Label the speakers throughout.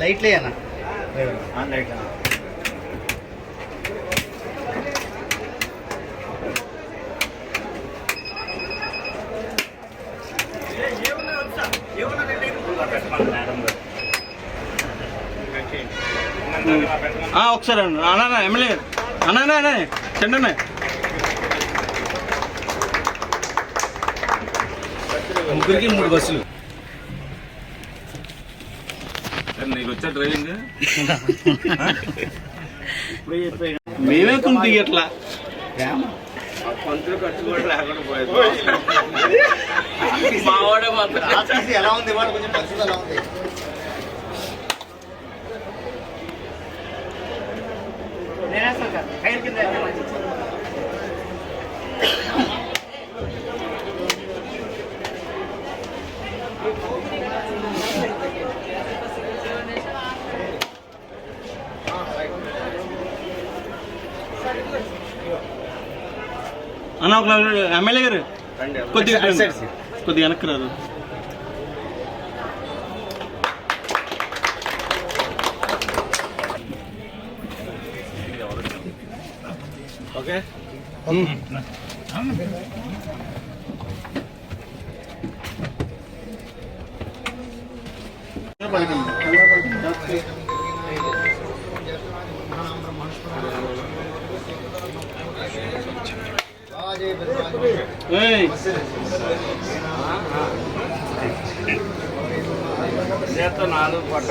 Speaker 1: లైట్లే అన్న.
Speaker 2: ఆ, ఒకసారి అన్న. అన్నా ఎమ్మెల్యే అన్నా అన్నా, చండి
Speaker 1: ముగ్గురికి మూడు బస్సులు.
Speaker 3: నీకు వచ్చా డ్రైవింగ్
Speaker 2: మేమే కొని దిగట్లా
Speaker 3: పంతులు ఖర్చు కూడా లేకుండా పోయేది. మావాడే మాత్రం.
Speaker 1: ఎలా ఉంది? ఇవాళ కొంచెం పరిస్థితి ఎలా ఉంది?
Speaker 2: అన్న ఒక ఎమ్మెల్యే గారు? కొద్దిగా
Speaker 1: అటు సైడ్ సార్.
Speaker 2: కొద్దిగా వెనక్కి రాదు.
Speaker 1: ఓకే.
Speaker 2: ఏయ్,
Speaker 3: చేత నాలుగు పట్ట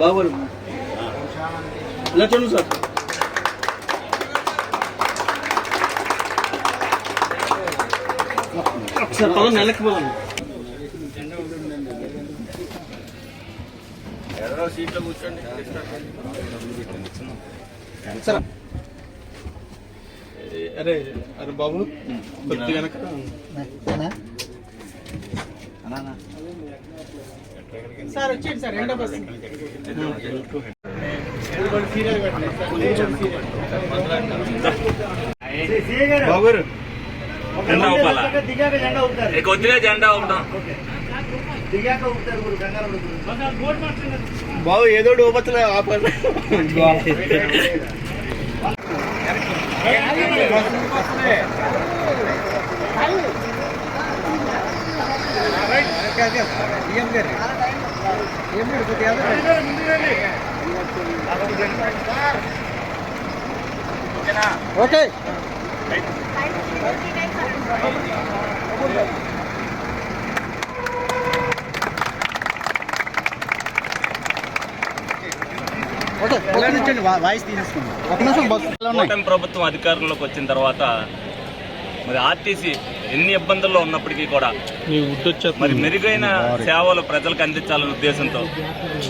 Speaker 2: బాబు. ఇలా చూడండి సార్. ఒకసారి నెలకి పోదాం
Speaker 3: ఎవరో సీట్లో కూర్చోండి.
Speaker 2: అరే అరే బాబు కొద్దిగా వెనక.
Speaker 1: సార్ వచ్చేయండి సార్ రెండో బస్సు.
Speaker 2: బాబు గారు
Speaker 3: జెండా?
Speaker 1: దిగాక జెండా ఊపుతారు. గురు.
Speaker 2: బాబు ఏదో ఓపచ్చలే ఆపండి ఓకే ఓకే
Speaker 3: కూటమి ప్రభుత్వం అధికారంలోకి వచ్చిన తర్వాత మరి ఆర్టీసీ ఎన్ని ఇబ్బందుల్లో ఉన్నప్పటికీ కూడా మరి మెరుగైన సేవలు ప్రజలకు అందించాలనే ఉద్దేశంతో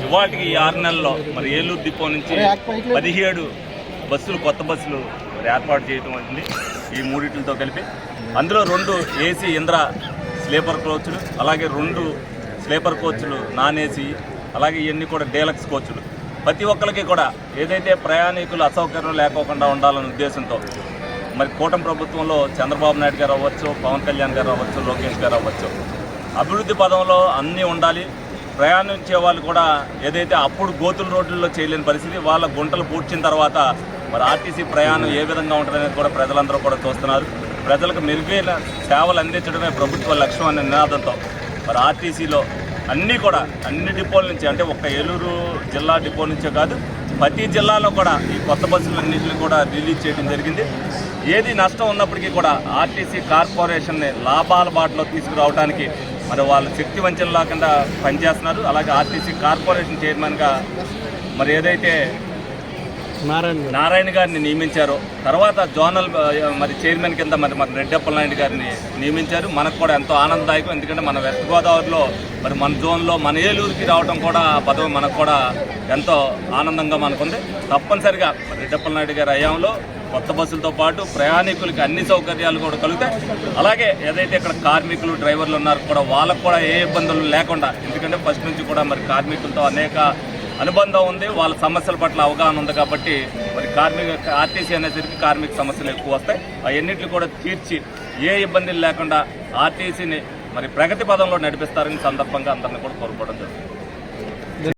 Speaker 3: ఇవాటికి ఈ ఆరు నెలల్లో మరి ఏలూరు డిపో నుంచి పదిహేడు బస్సులు కొత్త బస్సులు మరి ఏర్పాటు చేయడం అయింది. ఈ మూడిట్లతో కలిపి అందులో రెండు ఏసీ ఇంద్ర స్లీపర్ కోచ్లు అలాగే రెండు స్లీపర్ కోచ్లు నాన్ ఏసీ అలాగే ఇవన్నీ కూడా డీలక్స్ కోచ్లు. ప్రతి ఒక్కరికి కూడా ఏదైతే ప్రయాణికులు అసౌకర్యం లేకోకుండా ఉండాలనే ఉద్దేశంతో మరి కూటమి ప్రభుత్వంలో చంద్రబాబు నాయుడు గారు అవ్వచ్చు పవన్ కళ్యాణ్ గారు అవ్వచ్చు లోకేష్ గారు అవ్వచ్చు అభివృద్ధి పదంలో అన్నీ ఉండాలి. ప్రయాణించే వాళ్ళు కూడా ఏదైతే అప్పుడు గోతుల రోడ్లలో చేయలేని పరిస్థితి వాళ్ళ గుంటలు పూడ్చిన తర్వాత మరి ఆర్టీసీ ప్రయాణం ఏ విధంగా ఉంటుందనేది కూడా ప్రజలందరూ కూడా చూస్తున్నారు. ప్రజలకు మెరుగైన సేవలు అందించడమే ప్రభుత్వ లక్ష్యం అనే నినాదంతో మరి ఆర్టీసీలో అన్నీ కూడా అన్ని డిపోల నుంచి అంటే ఒక్క ఏలూరు జిల్లా డిపో నుంచే కాదు ప్రతి జిల్లాలో కూడా ఈ కొత్త బస్సులన్నింటిని కూడా రిలీజ్ చేయడం జరిగింది. ఏది నష్టం ఉన్నప్పటికీ కూడా ఆర్టీసీ కార్పొరేషన్ని లాభాల బాటలో తీసుకురావడానికి మరి వాళ్ళు శక్తి వంచన లేకుండా పనిచేస్తున్నారు. అలాగే ఆర్టీసీ కార్పొరేషన్ చైర్మన్గా మరి ఏదైతే
Speaker 2: నారాయణ
Speaker 3: నారాయణ గారిని నియమించారు. తర్వాత జోనల్ మరి చైర్మన్ కింద మరి మన రెడ్డప్పల నాయుడు గారిని నియమించారు. మనకు కూడా ఎంతో ఆనందదాయకం. ఎందుకంటే మన వెస్ట్ గోదావరిలో మరి మన జోన్లో మన ఏలూరుకి రావడం కూడా పదవి మనకు కూడా ఎంతో ఆనందంగా మనకుంది. తప్పనిసరిగా రెడ్డప్పల నాయుడు గారి హయాంలో కొత్త బస్సులతో పాటు ప్రయాణికులకి అన్ని సౌకర్యాలు కూడా కలుగుతాయి అలాగే ఏదైతే ఇక్కడ కార్మికులు డ్రైవర్లు ఉన్నారు కూడా వాళ్ళకు కూడా ఏ ఇబ్బందులు లేకుండా ఎందుకంటే ఫస్ట్ నుంచి కూడా మరి కార్మికులతో అనేక అనుబంధం ఉంది వాళ్ళ సమస్యల పట్ల అవగాహన ఉంది కాబట్టి మరి కార్మిక ఆర్టీసీ అనేసరికి కార్మిక సమస్యలు ఎక్కువ వస్తాయి. అవన్నింటిని కూడా తీర్చి ఏ ఇబ్బందులు లేకుండా ఆర్టీసీని మరి ప్రగతి పదంలో నడిపిస్తారని సందర్భంగా అందరిని కూడా కోరుకోవడం జరుగుతుంది.